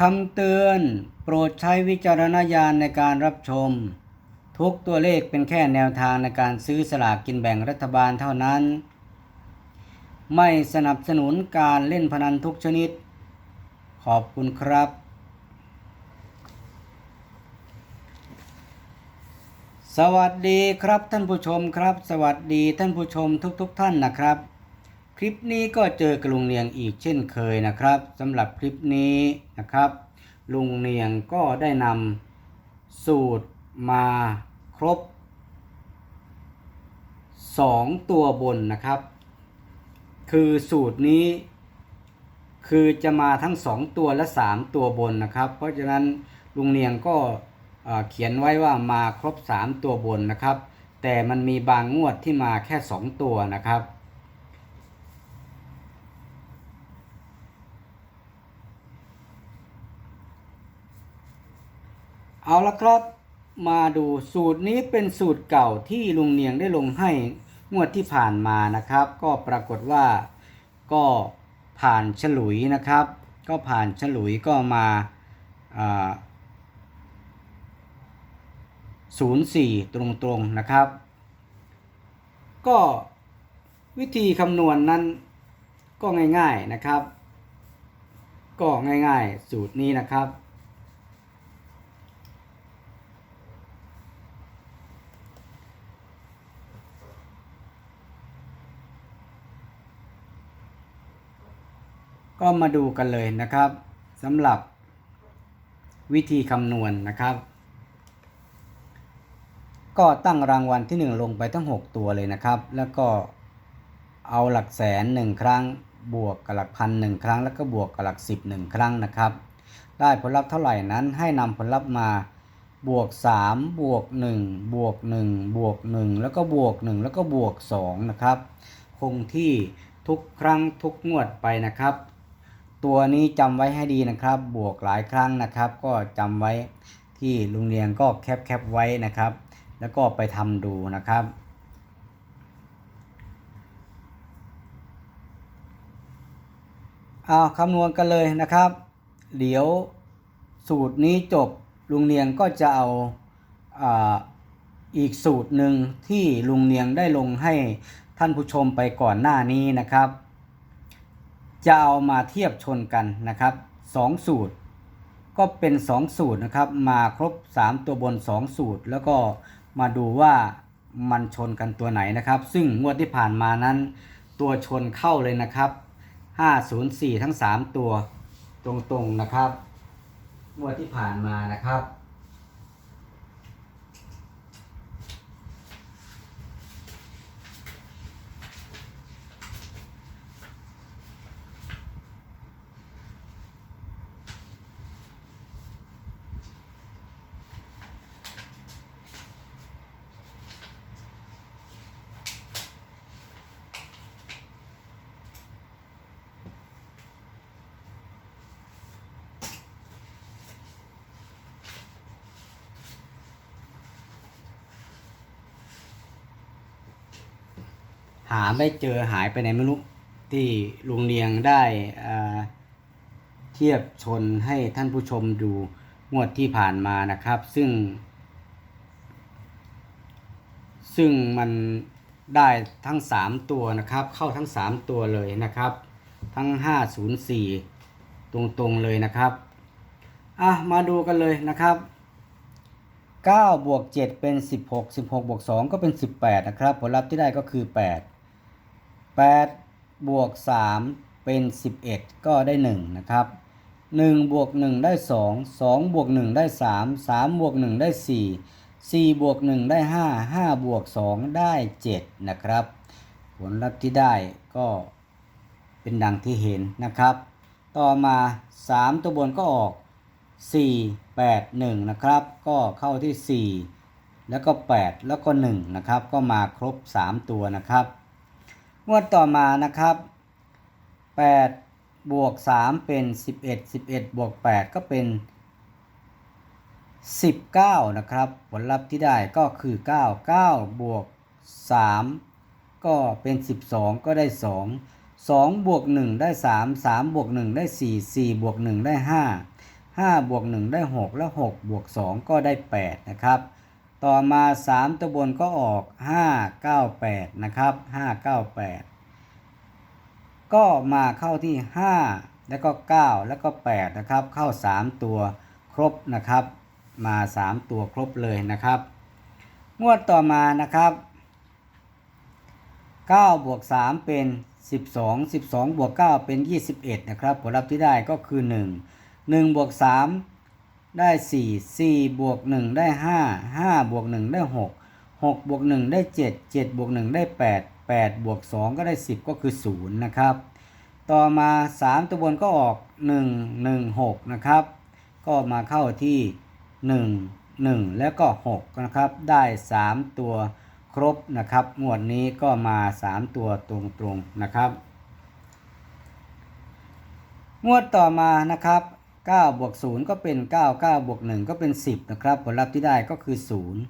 คำเตือนโปรดใช้วิจารณญาณในการรับชม ทุกตัวเลขเป็นแค่แนวทางในการซื้อสลากกินแบ่งรัฐบาลเท่านั้น ไม่สนับสนุนการเล่นพนันทุกชนิด ขอบคุณครับ สวัสดีครับท่านผู้ชมครับ สวัสดีท่านผู้ชมทุกๆทท่านนะครับ คลิปนี้ก็เจอกบลุงเนียงอีกเช่นเคยนะครับสำหรับคลิปนี้นะครับ ลุงเนียงก็ได้นำสูตรมาครบ 2 ตัวบนนะครับ คือสูตรนี้ คือจะมาทั้ง 2 ตัวและ 3 ตัวบนนะครับ เพราะฉะนั้นลุงเนียงก็เอ่อเขียนไว้ว่ามาครบ 3 ตัวบนนะครับ แต่มันมีบางงวดที่มาแค่ 2 ตัวนะครับ เอาละครับ มาดูสูตรนี้เป็นสูตรเก่าที่ลุงเนียงได้ลงให้งวดที่ผ่านมานะครับ ก็ปรากฏว่าก็ผ่านฉลุยนะครับ ก็ผ่านฉลุยก็มาศูนย์สี่ตรงๆนะครับ ก็วิธีคำนวณนนั้นก็ง่ายๆนะครับ ก็ง่ายๆสูตรนี้นะครับ ก็มาดูกันเลยนะครับสำหรับวิธีคำนวณนะครับ ก็ตั้งรางวัลที่ 1 ลงไปทั้ง 6 ตัวเลยนะครับ แล้วก็เอาหลักแสน 1 ครั้ง บวกกับหลักพันหนึ่งครั้ง แล้วก็บวกกับหลักสิบหนึ่งครั้งนะครับ ได้ผลลัพธ์เท่าไหร่นั้นให้นำผลลัพธ์มาบวก 3 บวก 1 บวก 1 บวก 1 แล้วก็บวก 1 แล้วก็บวก 2 นะครับ คงที่ทุกครั้งทุกงวดไปนะครับ ตัวนี้จำไว้ให้ดีนะครับ บวกหลายครั้งนะครับ ก็จำไว้ที่ลุงเรียงก็แคปแคปไว้นะครับ แล้วก็ไปทำดูนะครับ เอาคำนวณกันเลยนะครับ เดี๋ยวสูตรนี้จบลุงเนียงก็จะเอาอีกสูตรหนึ่งที่ลุงเนียงได้ลงให้ท่านผู้ชมไปก่อนหน้านี้นะครับ จะเอามาเทียบชนกันนะครับสองสูตร ก็เป็น 2 สูตรนะครับ มาครบ 3 ตัวบน 2 สูตร แล้วก็มาดูว่ามันชนกันตัวไหนนะครับ ซึ่งงวดที่ผ่านมานั้น ตัวชนเข้าเลยนะครับ 504 ทั้ง 3 ตัวตรงๆนะครับงวดที่ผ่านมานะครับาไม่เจอหายไปไหนไม่รู้ที่ลุงเลียงได้เทียบชนให้ท่านผู้ชมดูงวดที่ผ่านมานะครับ ซึ่ง ซึ่งมันได้ทั้ง 3 ตัวนะครับ เข้าทั้ง 3 ตัวเลยนะครับ ทั้ง 504 ตรงๆเลยนะครับอะมาดูกันเลยนะครับ9บวก7เป็น 16 16บวก2ก็เป็น 18 นะครับ ผลลัพธ์ที่ได้ก็คือ 8 8 บวก 3 เป็น 11 ก็ได้ 1 นะครับ 1 บวก 1 ได้ 2 2 บวก 1 ได้ 3 3 บวก 1 ได้ 4 4 บวก 1 ได้ 5 5 บวก 2 ได้ 7 นะครับ ผลลัพธ์ที่ได้ก็เป็นดังที่เห็นนะครับ ต่อมา 3 ตัวบนก็ออก 4 8 1 นะครับ ก็เข้าที่ 4 แล้วก็ 8 แล้วก็ 1 นะครับ ก็มาครบ 3 ตัวนะครับ งวดต่อมานะครับ8บวก3เป็น 11 11บวก8ก็เป็น 19 นะครับ ผลลัพธ์ที่ได้ก็คือ 9 9 บวก 3 ก็เป็น 12 ก็ได้ 2 2บวก1ได้ 3 3บวก1ได้ 4 4บวก1ได้ 5 5บวก1ได้ 6 แล้ว6บวก 2 ก็ได้ 8 นะครับ ต่อมา 3 ตัวบนก็ออก 5 9 8 นะครับ 5 9 8 ก็มาเข้าที่ 5 แล้วก็ 9 แล้วก็ 8 นะครับ เข้า 3 ตัวครบนะครับ มา 3 ตัวครบเลยนะครับ งวดต่อมานะครับ9บวก3เป็น 12 12บวก9เป็น 21 นะครับ ผลลัพธ์ที่ได้ก็คือ 1 1บวก3 ได้4 4บวก1ได้5 5บวก1ได้6 6บวก1ได้7 7บวก1ได้8 8บวก2ก็ได้10ก็คือ0นะครับ ต่อมา3ตัวบนก็ออก1 1 6นะครับ ก็มาเข้าที่1 1แล้วก็6นะครับ ได้3ตัวครบนะครับงวดนี้ก็มา3ตัวตรงๆนะครับงวดต่อมานะครับ 9บวก0ก็เป็น 9 9บวก1ก็เป็น 10 นะครับ ผลลัพธ์ที่ได้ก็คือ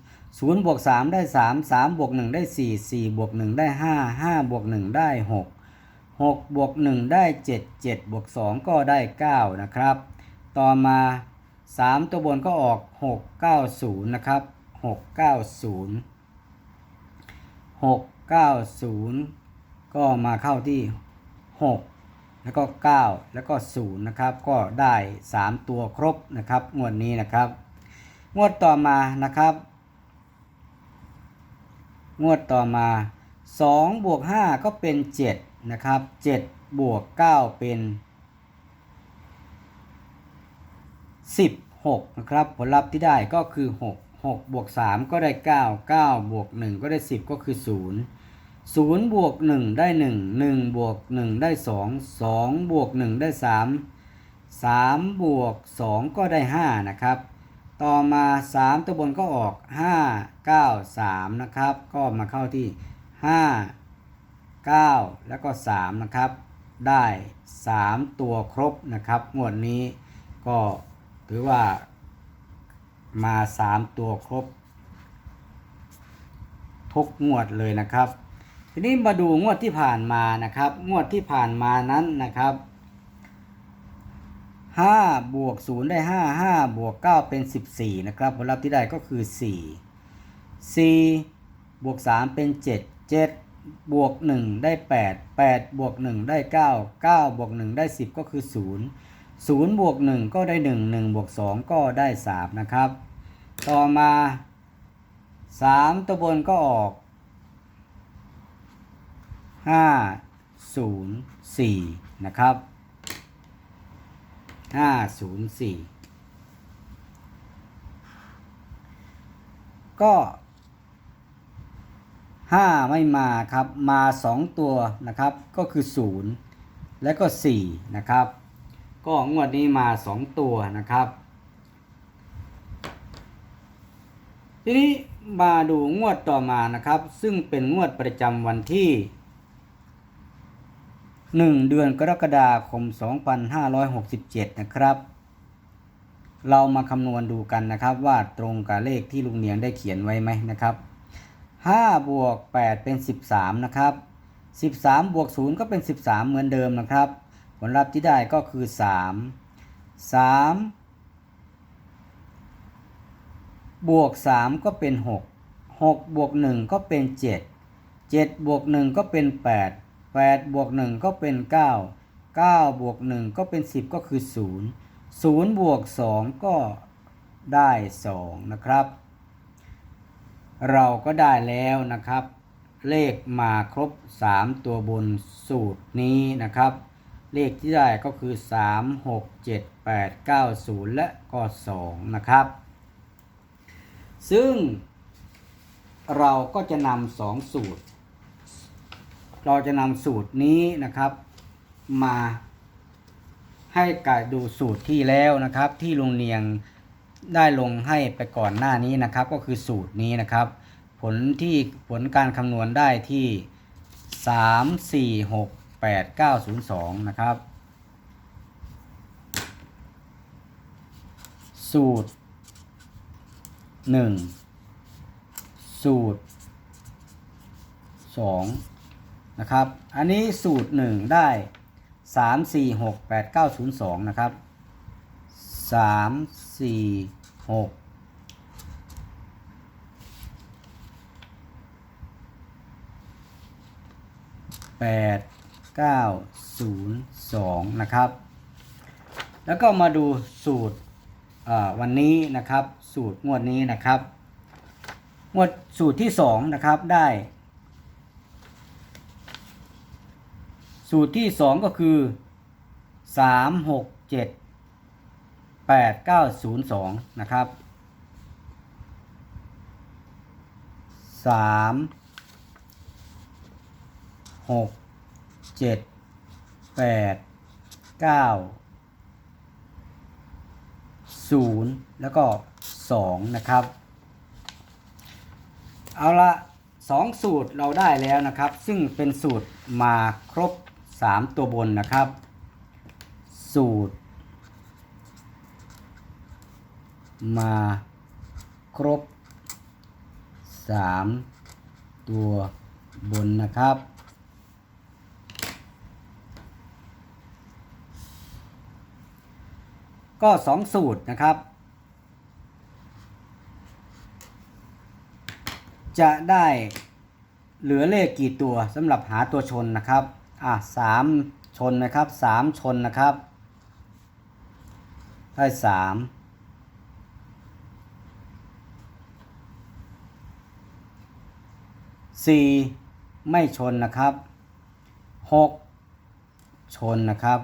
0 0บวก3ได้ 3 3บวก1ได้ 4 4บวก1ได้ 5 5บวก1ได้ 6 6บวก1ได้ 7 7บวก2ก็ได้ 9 นะครับ ต่อมา 3 ตัวบนก็ออก 6 9 0 นะครับ 6 9 0 6 9 0 ก็มาเข้าที่ 6 แล้วก็ 9 แล้วก็0นะครับก็ได้ 3 ตัวครบนะครับงวดนี้นะครับ งวดต่อมานะครับ งวดต่อมา2บวก5ก็เป็น7นะครับ7บวก9เป็น 16นะครับผลลัพธ์ที่ได้ก็คือ 6 6บวก3ก็ได้ 9 9บวก1ก็ได้ 10 ก็คือ 0 0บวก1ได้1 1บวก1ได้2 2บวก1ได้3 3บวก2ก็ได้5นะครับ ต่อมา3ตัวบนก็ออก5 9 3นะครับ ก็มาเข้าที่5 9แล้วก็3นะครับ ได้3ตัวครบนะครับงวดนี้ก็ถือว่ามา3ตัวครบทุกงวดเลยนะครับ ทีนี้มาดูงวดที่ผ่านมานะครับ งวดที่ผ่านมานั้นนะครับ5บวก0ได้5 5บวก9เป็น14นะครับผลลัพธ์ที่ได้ก็คือ4 4บวก3เป็น7 7บวก1ได้8 8บวก1ได้9 9บวก1ได้10ก็คือ0 0บวก1ก็ได้1 1บวก2ก็ได้3นะครับ ต่อมา3ตัวบนก็ออก 5 0 4 นะครับ 5 0 4 ก็ 5 ไม่มาครับ มา 2 ตัวนะครับ ก็คือ 0 และก็ 4 นะครับ ก็งวดนี้มา 2 ตัวนะครับ ทีนี้มาดูงวดต่อมานะครับ ซึ่งเป็นงวดประจำวันที่ 1 เดือนกรกฎาคม 2567 นะครับ เรามาคำนวณดูกันนะครับ ว่าตรงกับเลขที่ลุงเนียงได้เขียนไว้ไหมนะครับ5บวก8เป็น 13 นะครับ 13 บวก 0 ก็เป็น 13 เหมือนเดิมนะครับ ผลลัพธ์ที่ได้ก็คือ 3 3 บวก 3 ก็เป็น 6 6 บวก 1 ก็เป็น 7 7 บวก 1 ก็เป็น 8 8บวก1ก็เป็น 9 9บวก1ก็เป็น 10 ก็คือ 0 0บวก2ก็ได้ 2 นะครับ เราก็ได้แล้วนะครับ เลขมาครบ 3 ตัวบนสูตรนี้นะครับ เลขที่ได้ก็คือ 3 6 7 8 9 0 และก็2นะครับ ซึ่งเราก็จะนำสองสูตร เราจะนำสูตรนี้นะครับ มาให้กายดูสูตรที่แล้วนะครับ ที่ลุงเนียงได้ลงให้ไปก่อนหน้านี้นะครับ ก็คือสูตรนี้นะครับ ผลที่ผลการคำนวณได้ที่ 3 4 6 8 9 0 2 นะครับ สูตร 1 สูตร 2 นะครับ อันนี้สูตร 1 ได้ 3 4 6 8 9 0 2 นะครับสามสี่หกแปดเก้าศูนย์สองนะครับ แล้วก็มาดูสูตรวันนี้นะครับ สูตรงวดนี้นะครับ งวดสูตรที่สองนะครับได้ สูตรที่สองก็คือสามหกเจ็ดแปดเก้าศูนย์สองนะครับสามหกเจ็ดแปดเก้าศูนย์แล้วก็สองนะครับ เอาละสองสูตรเราได้แล้วนะครับ ซึ่งเป็นสูตรมาครบ 3 ตัวบนนะครับ สูตร มาครบ 3 ตัวบนนะครับ ก็ 2 สูตรนะครับจะได้เหลือเลขกี่ตัวสำหรับหาตัวชนนะครับ อะสามชนนะครับสามชนนะครับ ได้สามสี่ไม่ชนนะครับหกชนนะครับ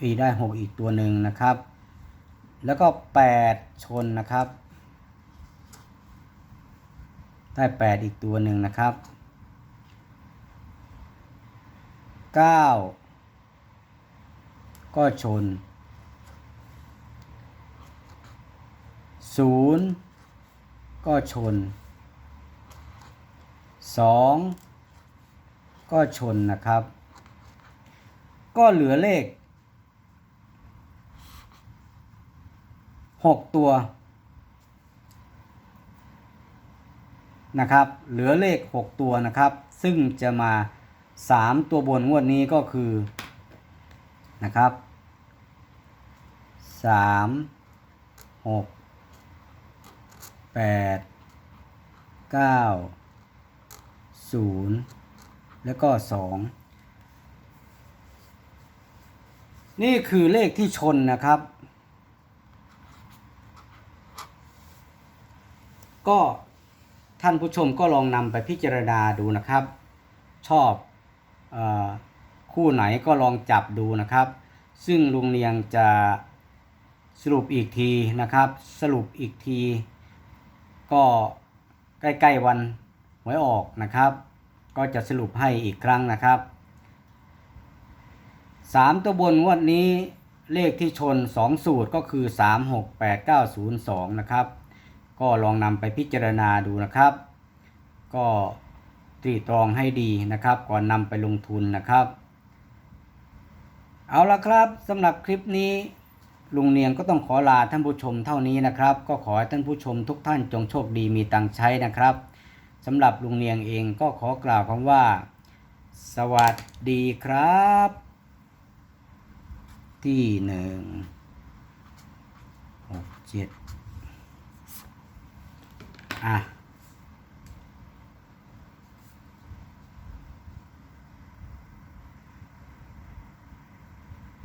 อีได้หกอีกตัวหนึ่งนะครับ แล้วก็แปดชนนะครับ ได้แปดอีกตัวหนึ่งนะครับ เก้าก็ชนศูนย์ก็ชนสองก็ชนนะครับ ก็เหลือเลขหกตัวนะครับ เหลือเลข 6 ตัวนะครับ ซึ่งจะมา 3ตัวบนงวดนี้ก็คือนะครับ3 6 8 9 0แล้วก็2นี่คือเลขที่ชนนะครับ ก็ท่านผู้ชมก็ลองนำไปพิจารณาดูนะครับ ชอบ คู่ไหนก็ลองจับดูนะครับ ซึ่งลุงเนียงจะสรุปอีกทีนะครับ สรุปอีกที ก็ใกล้ๆวันหวยออกนะครับ ก็จะสรุปให้อีกครั้งนะครับสามตัวบนงวดนี้เลขที่ชน 2 สูตรก็คือ 3 6 8 9 0 2 นะครับ ก็ลองนำไปพิจารณาดูนะครับ ก็ ตรีตรองให้ดีนะครับ ก่อนนำไปลงทุนนะครับ เอาละครับสำหรับคลิปนี้ลุงเนียงก็ต้องขอลาท่านผู้ชมเท่านี้นะครับ ก็ขอให้ท่านผู้ชมทุกท่านจงโชคดีมีตังใช้นะครับสำหรับลุงเนียงเองก็ขอกล่าวคำว่า สวัสดีครับ ที่หนึ่งหกเจ็ดอะ